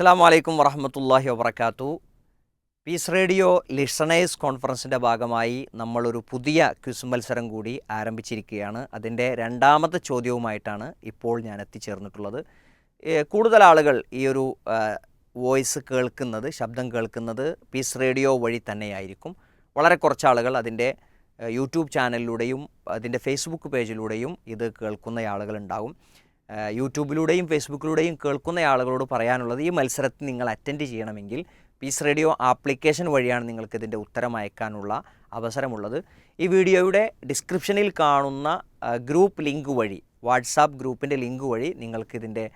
അസ്സാം വലൈക്കും വറഹമത്തല്ലാഹി വബർക്കാത്തു പീസ് റേഡിയോ ലിസണേഴ്സ് കോൺഫറൻസിന്റെ ഭാഗമായി നമ്മളൊരു പുതിയ ക്വിസ് മത്സരം കൂടി ആരംഭിച്ചിരിക്കുകയാണ്. അതിന്റെ രണ്ടാമത്തെ ചോദ്യവുമായിട്ടാണ് ഇപ്പോൾ ഞാൻ എത്തിച്ചേർന്നിട്ടുള്ളത് കൂടുതൽ ആളുകൾ ഈ ഒരു വോയിസ് കേൾക്കുന്നത് ശബ്ദം കേൾക്കുന്നത് പീസ് റേഡിയോ വഴി തന്നെയായിരിക്കും. വളരെ കുറച്ച് ആളുകൾ അതിന്റെ യൂട്യൂബ് ചാനലിലൂടെയും അതിന്റെ ഫേസ്ബുക്ക് പേജിലൂടെയും ഇത് കേൾക്കുന്ന ആളുകളുണ്ടാകും. യൂട്യൂബിലൂടെയും ഫേസ്ബുക്കിലൂടെയും കേൾക്കുന്ന ആളുകളോട് പറയാനുള്ളത് ഈ മത്സരത്തിൽ നിങ്ങൾ അറ്റൻഡ് ചെയ്യണമെങ്കിൽ പീസ് റേഡിയോ ആപ്ലിക്കേഷൻ വഴിയാണ് നിങ്ങൾക്ക് ഇതിന്റെ ഉത്തരം അയക്കാനുള്ള അവസരമുള്ളത്. ഈ വീഡിയോയുടെ ഡിസ്ക്രിപ്ഷനിൽ കാണുന്ന ഗ്രൂപ്പ് ലിങ്ക് വഴി വാട്സാപ്പ് ഗ്രൂപ്പിന്റെ ലിങ്ക് വഴി നിങ്ങൾക്ക് ഇതിന്റെ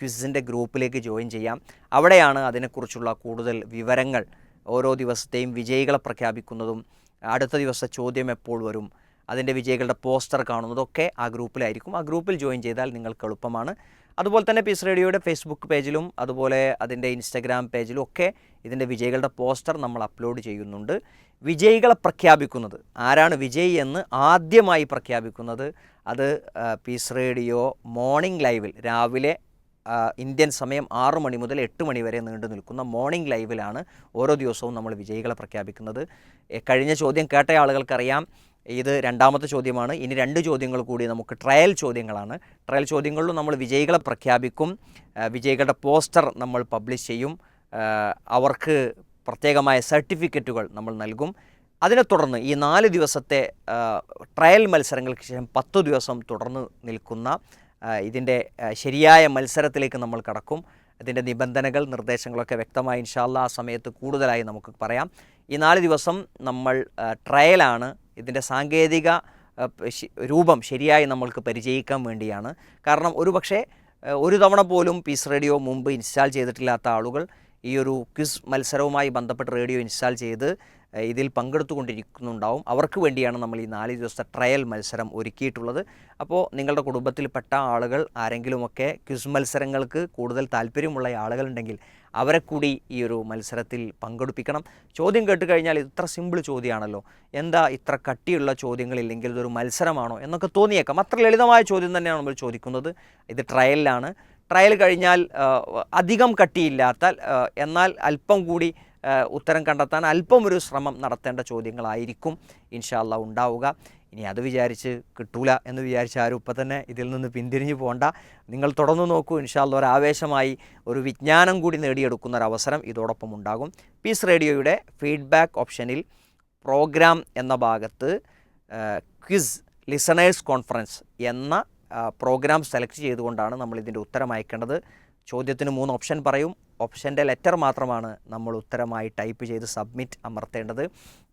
ക്വിസിന്റെ ഗ്രൂപ്പിലേക്ക് ജോയിൻ ചെയ്യാം. അവിടെയാണ് അതിനെക്കുറിച്ചുള്ള കൂടുതൽ വിവരങ്ങൾ ഓരോ ദിവസത്തെയും വിജയികളെ പ്രഖ്യാപിക്കുന്നതും അടുത്ത ദിവസത്തെ ചോദ്യം എപ്പോൾ വരും അതിന്റെ വിജയികളുടെ പോസ്റ്റർ കാണുന്നതൊക്കെ ആ ഗ്രൂപ്പിലായിരിക്കും. ആ ഗ്രൂപ്പിൽ ജോയിൻ ചെയ്താൽ നിങ്ങൾക്ക് എളുപ്പമാണ്. അതുപോലെ തന്നെ പീസ് റേഡിയോയുടെ ഫേസ്ബുക്ക് പേജിലും അതുപോലെ അതിന്റെ ഇൻസ്റ്റഗ്രാം പേജിലും ഒക്കെ ഇതിന്റെ വിജയികളുടെ പോസ്റ്റർ നമ്മൾ അപ്ലോഡ് ചെയ്യുന്നുണ്ട്. വിജയികളെ പ്രഖ്യാപിക്കുന്നത്. ആരാണ് വിജയി എന്ന് ആദ്യമായി പ്രഖ്യാപിക്കുന്നത്? അത് പീസ് റേഡിയോ മോർണിംഗ് ലൈവിൽ രാവിലെ ഇന്ത്യൻ സമയം ആറു മണി മുതൽ എട്ട് മണി വരെ നീണ്ടു നിൽക്കുന്ന മോർണിംഗ് ലൈവിലാണ് ഓരോ ദിവസവും നമ്മൾ വിജയികളെ പ്രഖ്യാപിക്കുന്നത്. കഴിഞ്ഞ ചോദ്യം കേട്ട ആളുകൾക്കറിയാം ഇത് രണ്ടാമത്തെ ചോദ്യമാണ്. ഇനി രണ്ട് ചോദ്യങ്ങൾ കൂടി നമുക്ക് ട്രയൽ ചോദ്യങ്ങളാണ്. ട്രയൽ ചോദ്യങ്ങളിലും നമ്മൾ വിജയികളെ പ്രഖ്യാപിക്കും. വിജയികളുടെ പോസ്റ്റർ നമ്മൾ പബ്ലിഷ് ചെയ്യും. അവർക്ക് പ്രത്യേകമായ സർട്ടിഫിക്കറ്റുകൾ നമ്മൾ നൽകും. അതിനെ തുടർന്ന് ഈ നാല് ദിവസത്തെ ട്രയൽ മത്സരങ്ങൾക്ക് ശേഷം പത്ത് ദിവസം തുടർന്ന് നിൽക്കുന്ന ഇതിന്റെ ശരിയായ മത്സരത്തിലേക്ക് നമ്മൾ കടക്കും. അതിന്റെ നിബന്ധനകൾ നിർദ്ദേശങ്ങളൊക്കെ വ്യക്തമായി ഇൻഷാല്ല ആ സമയത്ത് കൂടുതലായി നമുക്ക് പറയാം. ഈ നാല് ദിവസം നമ്മൾ ട്രയലാണ് ഇതിന്റെ സാങ്കേതിക രൂപം ശരിയായി നമ്മൾക്ക് പരിചയിക്കാൻ വേണ്ടിയാണ്. കാരണം ഒരു പക്ഷേ ഒരു തവണ പോലും പീസ് റേഡിയോ മുമ്പ് ഇൻസ്റ്റാൾ ചെയ്തിട്ടില്ലാത്ത ആളുകൾ ഈ ഒരു ക്വിസ് മത്സരവുമായി ബന്ധപ്പെട്ട് റേഡിയോ ഇൻസ്റ്റാൾ ചെയ്ത് ഇതിൽ പങ്കെടുത്തുകൊണ്ടിരിക്കുന്നുണ്ടാവും. അവർക്ക് വേണ്ടിയാണ് നമ്മൾ ഈ നാല് ദിവസത്തെ ട്രയൽ മത്സരം ഒരുക്കിയിട്ടുള്ളത്. അപ്പോൾ നിങ്ങളുടെ കുടുംബത്തിൽപ്പെട്ട ആളുകൾ ആരെങ്കിലുമൊക്കെ ക്വിസ് മത്സരങ്ങൾക്ക് കൂടുതൽ താല്പര്യമുള്ള ആളുകളുണ്ടെങ്കിൽ അവരെ കൂടി ഈ ഒരു മത്സരത്തിൽ പങ്കെടുപ്പിക്കണം. ചോദ്യം കേട്ട് കഴിഞ്ഞാൽ ഇത്ര സിമ്പിൾ ചോദ്യമാണല്ലോ. എന്താ ഇത്ര കട്ടിയുള്ള ചോദ്യങ്ങളില്ലെങ്കിൽ ഇതൊരു മത്സരമാണോ എന്നൊക്കെ തോന്നിയേക്കാം. അത്ര ലളിതമായ ചോദ്യം തന്നെയാണ് നമ്മൾ ചോദിക്കുന്നത്. ഇത് ട്രയലിലാണ്. ട്രയൽ കഴിഞ്ഞാൽ അധികം കട്ടിയില്ലാത്ത എന്നാൽ അല്പം കൂടി ഉത്തരം കണ്ടെത്താൻ അല്പം ഒരു ശ്രമം നടത്തേണ്ട ചോദ്യങ്ങളായിരിക്കും ഇൻഷാല്ല ഉണ്ടാവുക. ഇനി അത് വിചാരിച്ച് കിട്ടൂല എന്ന് വിചാരിച്ച് ആരും ഇപ്പം തന്നെ ഇതിൽ നിന്ന് പിന്തിരിഞ്ഞു പോകണ്ട. നിങ്ങൾ തുടർന്ന് നോക്കൂ ഇൻഷാല്ല ഒരു ആവേശമായി ഒരു വിജ്ഞാനം കൂടി നേടിയെടുക്കുന്ന ഒരു അവസരം ഇതോടൊപ്പം ഉണ്ടാകും. പീസ് റേഡിയോയുടെ ഫീഡ്ബാക്ക് ഓപ്ഷനിൽ പ്രോഗ്രാം എന്ന ഭാഗത്ത് ക്വിസ് ലിസണേഴ്സ് കോൺഫറൻസ് എന്ന പ്രോഗ്രാം സെലക്ട് ചെയ്തുകൊണ്ടാണ് നമ്മൾ ഇതിന്റെ ഉത്തരം അയക്കേണ്ടത്. ചോദ്യത്തിന് മൂന്ന് ഓപ്ഷൻ പറയും. ഓപ്ഷന്റെ ലെറ്റർ മാത്രമാണ് നമ്മൾ ഉത്തരമായി ടൈപ്പ് ചെയ്ത് സബ്മിറ്റ് അമർത്തേണ്ടത്.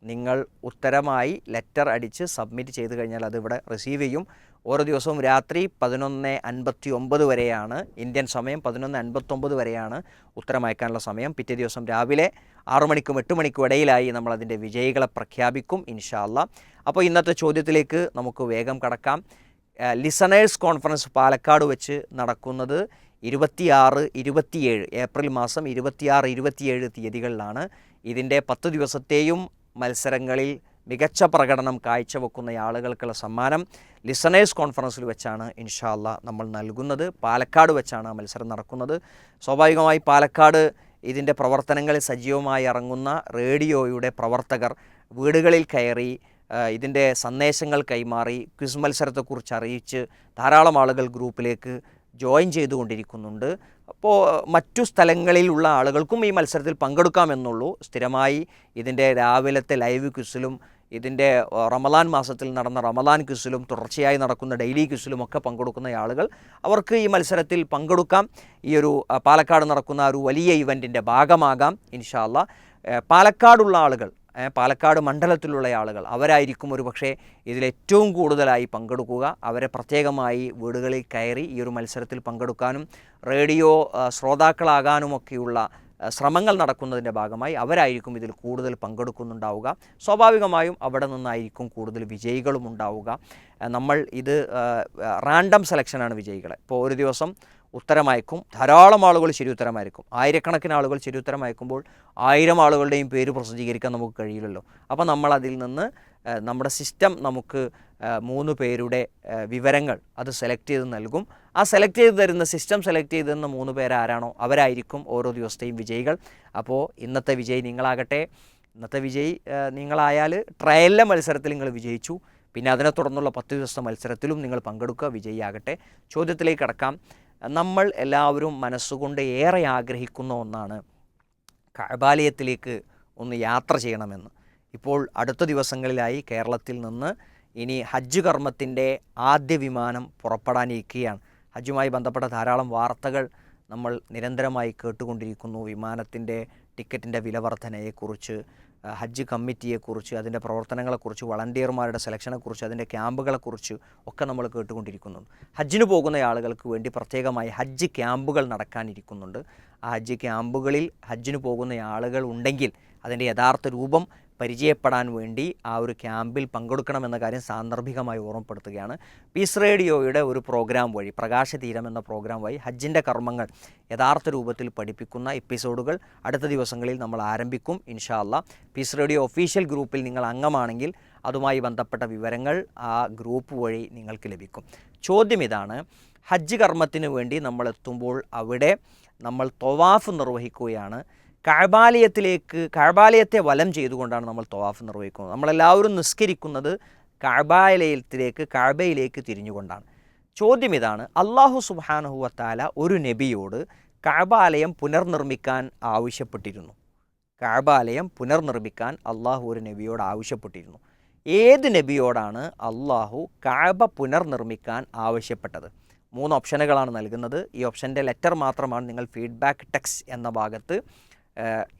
നിങ്ങൾ ഉത്തരമായി ലെറ്റർ അടിച്ച് സബ്മിറ്റ് ചെയ്ത് കഴിഞ്ഞാൽ അതിവിടെ റിസീവ് ചെയ്യും. ഓരോ ദിവസവും രാത്രി പതിനൊന്ന് അൻപത്തി ഒമ്പത് വരെയാണ്. ഇന്ത്യൻ സമയം പതിനൊന്ന് അൻപത്തൊമ്പത് വരെയാണ് ഉത്തരം അയക്കാനുള്ള സമയം. പിറ്റേ ദിവസം രാവിലെ ആറു മണിക്കും എട്ട് മണിക്കും ഇടയിലായി നമ്മൾ അതിന്റെ വിജയികളെ പ്രഖ്യാപിക്കും ഇൻഷാല്ല അപ്പോൾ ഇന്നത്തെ ചോദ്യത്തിലേക്ക് നമുക്ക് വേഗം കടക്കാം. ലിസണേഴ്സ് കോൺഫറൻസ് പാലക്കാട് വെച്ച് നടക്കുന്നത് ഇരുപത്തിയാറ് ഇരുപത്തിയേഴ് ഏപ്രിൽ മാസം ഇരുപത്തിയാറ് ഇരുപത്തിയേഴ് തീയതികളിലാണ് ഇതിന്റെ പത്ത് ദിവസത്തെയും മത്സരങ്ങളിൽ മികച്ച പ്രകടനം കാഴ്ചവെക്കുന്ന ആളുകൾക്കുള്ള സമ്മാനം ലിസണേഴ്സ് കോൺഫറൻസിൽ വെച്ചാണ് ഇൻഷാല്ല നമ്മൾ നൽകുന്നത്. പാലക്കാട് വെച്ചാണ് ആ മത്സരം നടക്കുന്നത്. സ്വാഭാവികമായി പാലക്കാട് ഇതിന്റെ പ്രവർത്തനങ്ങളിൽ സജീവമായി ഇറങ്ങുന്ന റേഡിയോയുടെ പ്രവർത്തകർ വീടുകളിൽ കയറി ഇതിന്റെ സന്ദേശങ്ങൾ കൈമാറി ക്വിസ് മത്സരത്തെക്കുറിച്ച് അറിയിച്ച് ധാരാളം ആളുകൾ ഗ്രൂപ്പിലേക്ക് ജോയിൻ ചെയ്തുകൊണ്ടിരിക്കുന്നുണ്ട്. അപ്പോൾ മറ്റു സ്ഥലങ്ങളിലുള്ള ആളുകൾക്കും ഈ മത്സരത്തിൽ പങ്കെടുക്കാമെന്നുള്ളൂ. സ്ഥിരമായി ഇതിന്റെ രാവിലത്തെ ലൈവ് ക്വിസിലും ഇതിന്റെ റമലാൻ മാസത്തിൽ നടന്ന റമലാൻ ക്വിസിലും തുടർച്ചയായി നടക്കുന്ന ഡെയിലി ക്വിസിലും ഒക്കെ പങ്കെടുക്കുന്ന ആളുകൾ അവർക്ക് ഈ മത്സരത്തിൽ പങ്കെടുക്കാം. ഈ ഒരു പാലക്കാട് നടക്കുന്ന ഒരു വലിയ ഇവന്റിന്റെ ഭാഗമാകാം ഇൻഷാല്ല പാലക്കാടുള്ള ആളുകൾ പാലക്കാട് മണ്ഡലത്തിലുള്ള ആളുകൾ. അവരായിരിക്കും ഒരു പക്ഷേ ഇതിലേറ്റവും കൂടുതലായി പങ്കെടുക്കുക. അവരെ പ്രത്യേകമായി വീടുകളിൽ കയറി ഈ ഒരു മത്സരത്തിൽ പങ്കെടുക്കാനും റേഡിയോ ശ്രോതാക്കളാകാനുമൊക്കെയുള്ള ശ്രമങ്ങൾ നടക്കുന്നതിന്റെ ഭാഗമായി അവരായിരിക്കും ഇതിൽ കൂടുതൽ പങ്കെടുക്കുന്നുണ്ടാവുക. സ്വാഭാവികമായും അവിടെ നിന്നായിരിക്കും കൂടുതൽ വിജയികളും ഉണ്ടാവുക. നമ്മൾ ഇത് റാൻഡം സെലക്ഷനാണ് വിജയികളെ. ഇപ്പോൾ ഒരു ദിവസം ഉത്തരമയക്കും. ധാരാളം ആളുകൾ ശരി ഉത്തരമായിരിക്കും ആയിരക്കണക്കിന് ആളുകൾ ശരി ഉത്തരമയക്കുമ്പോൾ ആയിരം ആളുകളുടെയും പേര് പ്രസിദ്ധീകരിക്കാൻ നമുക്ക് കഴിയില്ലല്ലോ. അപ്പോൾ നമ്മൾ അതിൽ നിന്ന് നമ്മുടെ സിസ്റ്റം നമുക്ക് മൂന്ന് പേരുടെ വിവരങ്ങൾ അത് സെലക്ട് ചെയ്ത് നൽകും. ആ സെലക്ട് ചെയ്ത് തരുന്ന സിസ്റ്റം സെലക്ട് ചെയ്ത് തരുന്ന മൂന്ന് പേരാരാണോ അവരായിരിക്കും ഓരോ ദിവസത്തെയും വിജയികൾ. അപ്പോൾ ഇന്നത്തെ വിജയി നിങ്ങളാകട്ടെ. ഇന്നത്തെ വിജയി നിങ്ങളായാൽ ട്രയലിലെ മത്സരത്തിൽ നിങ്ങൾ വിജയിച്ചു. പിന്നെ അതിനെ തുടർന്നുള്ള പത്ത് ദിവസത്തെ മത്സരത്തിലും നിങ്ങൾ പങ്കെടുക്കുക. വിജയിയാകട്ടെ. ചോദ്യത്തിലേക്ക് കടക്കാം. നമ്മൾ എല്ലാവരും മനസ്സുകൊണ്ട് ഏറെ ആഗ്രഹിക്കുന്ന ഒന്നാണ് കഴബാലയത്തിലേക്ക് ഒന്ന് യാത്ര ചെയ്യണമെന്ന്. ഇപ്പോൾ അടുത്ത ദിവസങ്ങളിലായി കേരളത്തിൽ നിന്ന് ഇനി ഹജ്ജ് കർമ്മത്തിന്റെ ആദ്യ വിമാനം പുറപ്പെടാനിരിക്കുകയാണ്. ഹജ്ജുമായി ബന്ധപ്പെട്ട ധാരാളം വാർത്തകൾ നമ്മൾ നിരന്തരമായി കേട്ടുകൊണ്ടിരിക്കുന്നു. വിമാനത്തിന്റെ ടിക്കറ്റിന്റെ വില വർധനയെക്കുറിച്ച് ആ, ഹജ്ജ് കമ്മിറ്റിയെക്കുറിച്ച് അതിന്റെ പ്രവർത്തനങ്ങളെക്കുറിച്ച് വളണ്ടിയർമാരുടെ സെലക്ഷനെക്കുറിച്ച് അതിന്റെ ക്യാമ്പുകളെക്കുറിച്ച് ഒക്കെ നമ്മൾ കേട്ടുകൊണ്ടിരിക്കുന്നുണ്ട് ഹജ്ജിന് പോകുന്ന ആളുകൾക്ക് വേണ്ടി പ്രത്യേകമായി ഹജ്ജ് ക്യാമ്പുകൾ നടക്കാനിരിക്കുന്നുണ്ട്. ആ ഹജ്ജ് ക്യാമ്പുകളിൽ ഹജ്ജിന് പോകുന്ന ആളുകൾ ഉണ്ടെങ്കിൽ അതിന്റെ യഥാർത്ഥ രൂപം പരിചയപ്പെടാൻ വേണ്ടി ആ ഒരു ക്യാമ്പിൽ പങ്കെടുക്കണമെന്ന കാര്യം സാന്ദർഭികമായി ഓർമ്മപ്പെടുത്തുകയാണ്. പീസ് റേഡിയോയുടെ ഒരു പ്രോഗ്രാം വഴി പ്രകാശതീരം എന്ന പ്രോഗ്രാം വഴി ഹജ്ജിന്റെ കർമ്മങ്ങൾ യഥാർത്ഥ രൂപത്തിൽ പഠിപ്പിക്കുന്ന എപ്പിസോഡുകൾ അടുത്ത ദിവസങ്ങളിൽ നമ്മൾ ആരംഭിക്കും ഇൻഷാല്ല പീസ് റേഡിയോ ഒഫീഷ്യൽ ഗ്രൂപ്പിൽ നിങ്ങൾ അംഗമാണെങ്കിൽ അതുമായി ബന്ധപ്പെട്ട വിവരങ്ങൾ ആ ഗ്രൂപ്പ് വഴി നിങ്ങൾക്ക് ലഭിക്കും. ചോദ്യം ഇതാണ് ഹജ്ജ് കർമ്മത്തിന് വേണ്ടി നമ്മൾ എത്തുമ്പോൾ അവിടെ നമ്മൾ തൊവാഫ് നിർവഹിക്കുകയാണ്. കഴബാലയത്തിലേക്ക് കഴബാലയത്തെ വലം ചെയ്തുകൊണ്ടാണ് നമ്മൾ തവാഫ് നിർവഹിക്കുന്നത്. നമ്മളെല്ലാവരും നിസ്കരിക്കുന്നത് കഴബാലയത്തിലേക്ക് കഴബയിലേക്ക് തിരിഞ്ഞുകൊണ്ടാണ്. ചോദ്യം ഇതാണ് അള്ളാഹു സുബാനഹുവത്താല ഒരു നബിയോട് കഴബാലയം പുനർനിർമ്മിക്കാൻ ആവശ്യപ്പെട്ടിരുന്നു. കഴബാലയം പുനർനിർമ്മിക്കാൻ അള്ളാഹു ഒരു നബിയോട് ആവശ്യപ്പെട്ടിരുന്നു. ഏത് നബിയോടാണ് അള്ളാഹു കഴബ പുനർനിർമ്മിക്കാൻ ആവശ്യപ്പെട്ടത്? മൂന്ന് ഓപ്ഷനുകളാണ് നൽകുന്നത്. ഈ ഓപ്ഷന്റെ ലെറ്റർ മാത്രമാണ് നിങ്ങൾ ഫീഡ്ബാക്ക് ടെക്സ് എന്ന ഭാഗത്ത്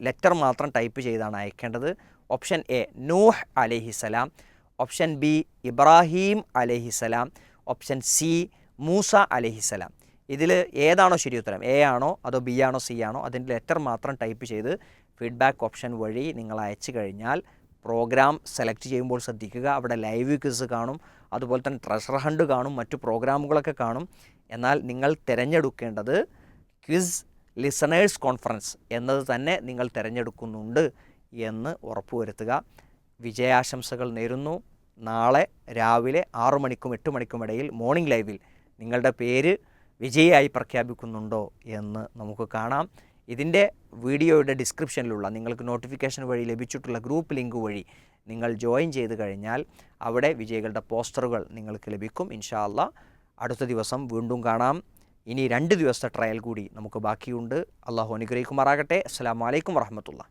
ലെറ്റർ മാത്രം ടൈപ്പ് ചെയ്താണ് അയക്കേണ്ടത്. ഓപ്ഷൻ എ നൂഹ് അലഹിസലാം ഓപ്ഷൻ ബി ഇബ്രാഹിം അലഹിസലാം ഓപ്ഷൻ സി മൂസ അലഹിസലാം ഇതിൽ ഏതാണോ ശരി ഉത്തരം? എ ആണോ അതോ ബി ആണോ സി ആണോ അതിന്റെ ലെറ്റർ മാത്രം ടൈപ്പ് ചെയ്ത് ഫീഡ്ബാക്ക് ഓപ്ഷൻ വഴി നിങ്ങൾ അയച്ചു കഴിഞ്ഞാൽ പ്രോഗ്രാം സെലക്ട് ചെയ്യുമ്പോൾ ശ്രദ്ധിക്കുക. അവിടെ ലൈവ് ക്വിസ് കാണും. അതുപോലെ തന്നെ ട്രഷർ ഹണ്ട് കാണും. മറ്റു പ്രോഗ്രാമുകളൊക്കെ കാണും. എന്നാൽ നിങ്ങൾ തിരഞ്ഞെടുക്കേണ്ടത് ക്വിസ് ലിസണേഴ്സ് കോൺഫറൻസ് എന്നത് തന്നെ നിങ്ങൾ തിരഞ്ഞെടുക്കുന്നുണ്ട് എന്ന് ഉറപ്പുവരുത്തുക. വിജയാശംസകൾ നേരുന്നു. നാളെ രാവിലെ ആറു മണിക്കും എട്ട് മണിക്കും ഇടയിൽ മോർണിംഗ് ലൈവിൽ നിങ്ങളുടെ പേര് വിജയിയായി പ്രഖ്യാപിക്കുന്നുണ്ടോ എന്ന് നമുക്ക് കാണാം. ഇതിന്റെ വീഡിയോയുടെ ഡിസ്ക്രിപ്ഷനിലുള്ള നിങ്ങൾക്ക് നോട്ടിഫിക്കേഷൻ വഴി ലഭിച്ചിട്ടുള്ള ഗ്രൂപ്പ് ലിങ്ക് വഴി നിങ്ങൾ ജോയിൻ ചെയ്ത് കഴിഞ്ഞാൽ അവിടെ വിജയികളുടെ പോസ്റ്ററുകൾ നിങ്ങൾക്ക് ലഭിക്കും. ഇൻഷാല്ല അടുത്ത ദിവസം വീണ്ടും കാണാം. ഇനി രണ്ട് ദിവസത്തെ ട്രയൽ കൂടി നമുക്ക് ബാക്കിയുണ്ട്. അള്ളാഹു അനുഗ്രഹിക്കുമാറാകട്ടെ. അസ്സാം വലൈക്കും വറഹമത്തുള്ള